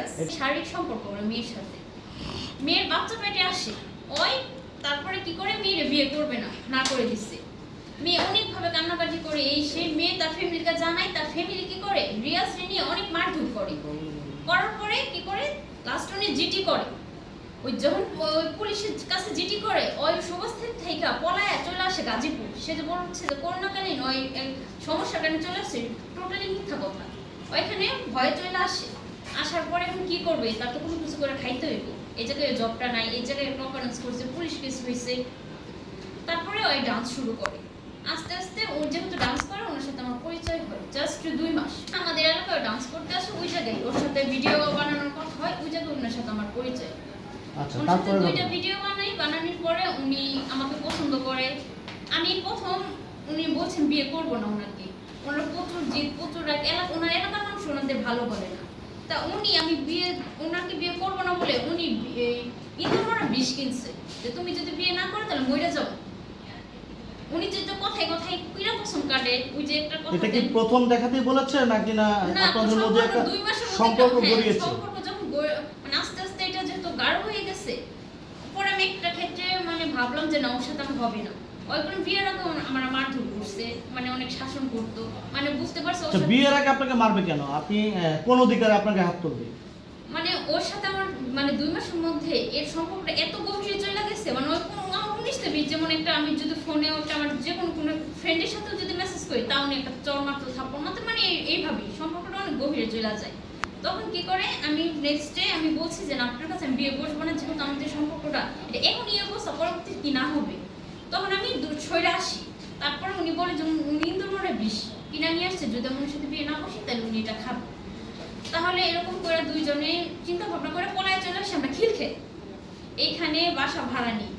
রিয়াজ শারীরিক সম্পর্ক করে মেয়ের সাথে। মেয়ের বাচ্চা পেটে আসে। ওই তারপরে কি করে? মেয়ের বিয়ে করবে না না করে দিচ্ছে। মেয়ে অনেকভাবে কান্নাকাটি করে। এই সে মেয়ে তার ফ্যামিলিকে জানায়, তার ফ্যামিলি কি করে? রিয়াজ নিয়ে অনেক মারধর করে। করার পরে কি করে? লাস্ট উনি জিটি করে। ওই যখন পুলিশের কাছে জিটি করে, ওই সমস্ত থেকে পলায় চলে আসে গাজীপুর। সে যে বলছে যে করোনাকালীন ওই এক সমস্যার কারণে চলে আসে টোটালি মিথ্যা কথা। ওইখানে ভয়ে চলে আসে। আসার পরে এখন কি করবে? তার তো কোনো কিছু করে খাইতে হইব। এই জায়গায় জবটা নাই এই জায়গায় প্রকারেন্স করছে পুলিশ কেস হয়েছে তারপরে ওই ডান্স শুরু করে। আস্তে আস্তে ও যেহেতু ডান্স করে ওনার সাথে আমার পরিচয় হয়। জাস্ট দুই মাস। আমাদের এলাকায় ডান্স করতে আসে ওই জায়গায়। ওর সাথে ভিডিও বানানোর কথা হয় ওই জায়গায় ওনার সাথে আমার পরিচয়। আচ্ছা সাথে দুইটা ভিডিও বানাই বানানোর পরে উনি আমাকে পছন্দ করে। আমি প্রথম উনি বলছেন বিয়ে করব না ওনাকে। ওনার প্রচুর জিদ প্রচুর রাগ এলাকা ওনার এলাকার মানুষ ওনাদের ভালো বলে না। তা উনি আমি বিয়ে ওনাকে বিয়ে করব না বলে উনি ইন্দোর বিষ কিনছে। যে তুমি যদি বিয়ে না করো তাহলে মরে যাও উনি যে তো কথায় কথায় কিরা পছন্দ কাটে ওই যে একটা কথা এটা কি প্রথম দেখাতেই বলেছে নাকি না আপনাদের মধ্যে একটা সম্পর্ক হ্যাঁ, গড়িয়েছে? সম্পর্ক যখন মানে আস্তে আস্তে এটা যেহেতু গাঢ় হয়ে গেছে পরে আমি একটা ক্ষেত্রে মানে ভাবলাম যে না ওর সাথে আমার হবে না। ওই কোনো বিয়ের আগে আমার মারধর করছে মানে অনেক শাসন করতো। মানে বুঝতে পারছে আচ্ছা বিয়ের আগে আপনাকে মারবে কেন? আপনি কোন অধিকারে আপনাকে হাত তুলবে? মানে ওর সাথে আমার মানে দুই মাসের মধ্যে এর সম্পর্কটা এত গভীরে চলে গেছে মানে ওই কোনো উনিশটা বিশ যেমন একটা আমি যদি ফোনে ওটা আমার যে কোনো কোনো ফ্রেন্ডের সাথেও যদি মেসেজ করি তাও উনি একটা চর মারতো থাপ্পড় মারতো মানে এইভাবেই সম্পর্কটা অনেক গভীরে চলে যায়। তখন কি করে? আমি নেক্সট ডে আমি বলছি যে আপনার কাছে আমি বিয়ে বসবো না যেহেতু আমাদের সম্পর্কটা এটা এখন ইয়ে অবস্থা পরবর্তী কি না হবে? আমি আসি। তারপরে উনি বলে যে, উনি ইন্দুর মনে বিষ কিনা নিয়ে আসছে, যদি আমি সাথে বিয়ে না বসি তাহলে উনি এটা খাবে। তাহলে এরকম করে দুইজনে চিন্তা ভাবনা করে পলায় চলে আসি, আমরা খিলখে এইখানে বাসা ভাড়া নিই।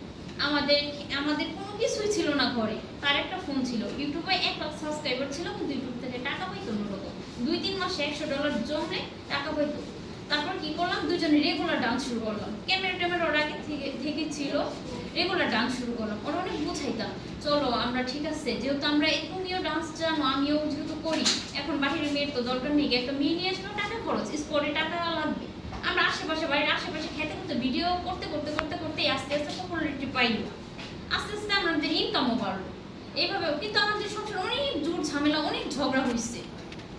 আমাদের আমাদের কোনো কিছুই ছিল না ঘরে। তার একটা ফোন ছিল। ইউটিউবে এক লাখ সাবস্ক্রাইবার ছিল, কিন্তু ইউটিউব থেকে টাকা পাইতো অন্যরকম দুই তিন মাসে একশো ডলার জমে টাকা পাইতো। তারপর কি করলাম? দুজনে রেগুলার ডান্স শুরু করলাম। ক্যামেরা ট্যামেরা ওর আগে থেকে ছিল। রেগুলার ডান্স শুরু করলাম। ওরা অনেক বুঝাইতাম, চলো, আমরা ঠিক আছে। যেহেতু আমরা তুমিও ডান্স জানো আমিও যেহেতু করি, এখন বাহিরে মেয়ের তো দরকার নেই, একটা মেয়ে নিয়ে আসলেও টাকা খরচ স্পটে টাকা লাগবে। আমরা আশেপাশে, বাড়ির আশেপাশে খেতে করতে ভিডিও করতে করতে করতে করতে আস্তে আস্তে পপুলারিটি পাইলো। আস্তে আস্তে আমাদের ইনকামও বাড়লো। এইভাবেও কিন্তু আমাদের সংসার অনেক জোর ঝামেলা, অনেক ঝগড়া হয়েছে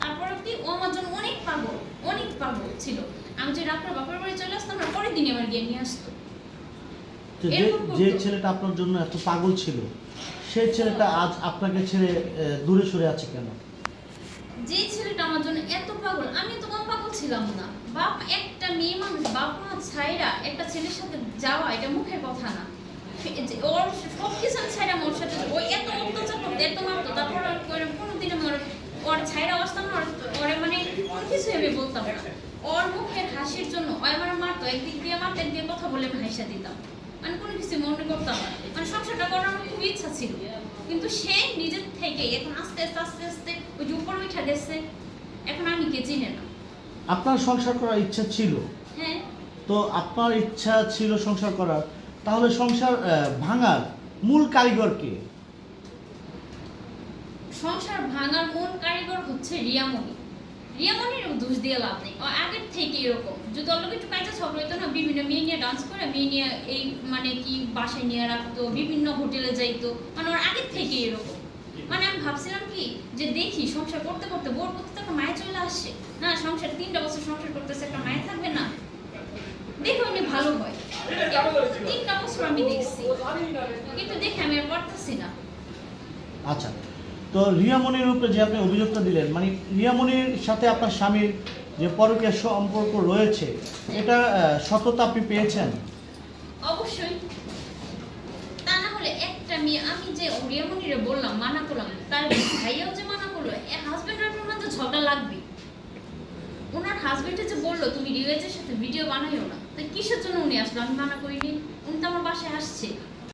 তারপরে কি, ও আমার জন্য অনেক পাগল অনেক পাগল ছিল। আমি যে রাত্রে বাপের বাড়ি চলে আসতাম পরের দিনই আমার গিয়ে নিয়ে আসতো। যে। ছেলেটা আপনার জন্য এত পাগল ছিল সেই ছেলেটা আজ আপনাকে ছেড়ে দূরে সরে আছে কেন? যে ছেলেটা আমার জন্য এত পাগল আমি তো কম পাগল ছিলাম না। বাপ একটা মেয়ে মানুষ বাপ মা ছাইরা একটা ছেলের সাথে যাওয়া এটা মুখের কথা না। ওর সব কিছু আমি ছাইরা ওর সাথে ওই এত অত্যাচার করতো এত মারতো তারপর কোনোদিন আমি ওর ওর ছাইরা আসতাম না ওরে মানে কোনো কিছু আমি বলতাম না। ওর মুখের হাসির জন্য ও আমার মারতো একদিক দিয়ে মারতো একদিক দিয়ে কথা বলে আমি হাসা দিতাম। মানে কোনো কিছু মনে করতাম না। মানে সংসারটা করার আমার খুব ইচ্ছা ছিল। কিন্তু সে নিজের থেকে এখন আস্তে আস্তে আস্তে আস্তে ওই যে উপরে উঠা গেছে। এখন আমি কে চিনে না। আপনার সংসার করার ইচ্ছা ছিল? হ্যাঁ। তো আপনার ইচ্ছা ছিল সংসার করার। তাহলে সংসার ভাঙার মূল কারিগর কে? সংসার ভাঙার মূল কারিগর হচ্ছে রিয়ামণি। রিয়ামণির দোষ দিয়ে লাভ নেই। আগের থেকে এরকম। যদি অল্প একটু কাজে ঝগড়া হতো না, বিভিন্ন মেয়ে নিয়ে ডান্স করে, মেয়ে নিয়ে এই মানে কি বাসায় নিয়ে রাখতো, বিভিন্ন হোটেলে যাইতো মানে ওর আগের থেকে এরকম। মানে আমি ভাবছিলাম কি, যে দেখি সংসার করতে করতে বোর করতে একটা মায়ে চলে আসছে। না, সংসার তিনটা বছর সংসার করতেছে, একটা মায়ে থাকবে না। দেখে উনি ভালো হয়। তিনটা বছর আমি দেখছি। কিন্তু দেখে আমি আর পারতেছি না। আচ্ছা। তো রিয়ামণির উপরে যে আপনি অভিযোগটা দিলেন মানে রিয়ামণির সাথে আপনার স্বামীর যে পরকীয় সম্পর্ক রয়েছে, এটা সততা আপনি পেয়েছেন? অবশ্যই। তা না হলে একটা মেয়ে, আমি যে রিয়ামনিরে বললাম, মানা করলাম, তার ভাইয়াও যে মানা করল হাজব্যান্ড ওয়াইফের তো ঝগড়া লাগবে। ওনার হাজবেন্ডে যে বলল, তুমি রিওয়েজের সাথে ভিডিও বানাইও না। তো কিসের জন্য উনি আসলো? আমি মানা করিনি। উনি তো আমার বাসায় আসছে।